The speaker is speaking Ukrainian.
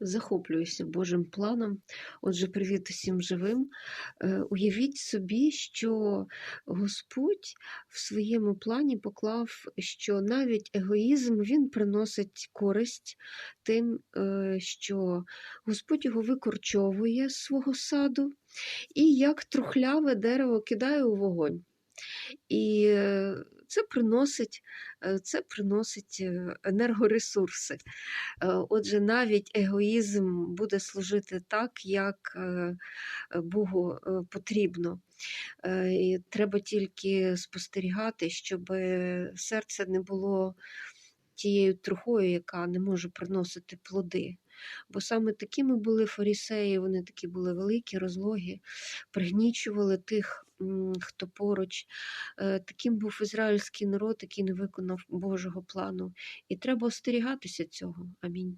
Захоплююся Божим планом. Отже, привіт усім живим. Е, Уявіть собі, що Господь в своєму плані поклав, що навіть егоїзм він приносить користь тим, е, що Господь його викорчовує з свого саду і як трухляве дерево кидає у вогонь. І е, це приносить, е, це приносить е, енергоресурси. Е, Отже, навіть егоїзм буде служити так, як Богу потрібно. І треба тільки спостерігати, щоб серце не було тією трухою, яка не може приносити плоди. Бо саме такими були фарісеї, вони такі були великі, розлогі, пригнічували тих, хто поруч. Е, Таким був ізраїльський народ, який не виконав Божого плану. І треба остерігатися цього. Амінь.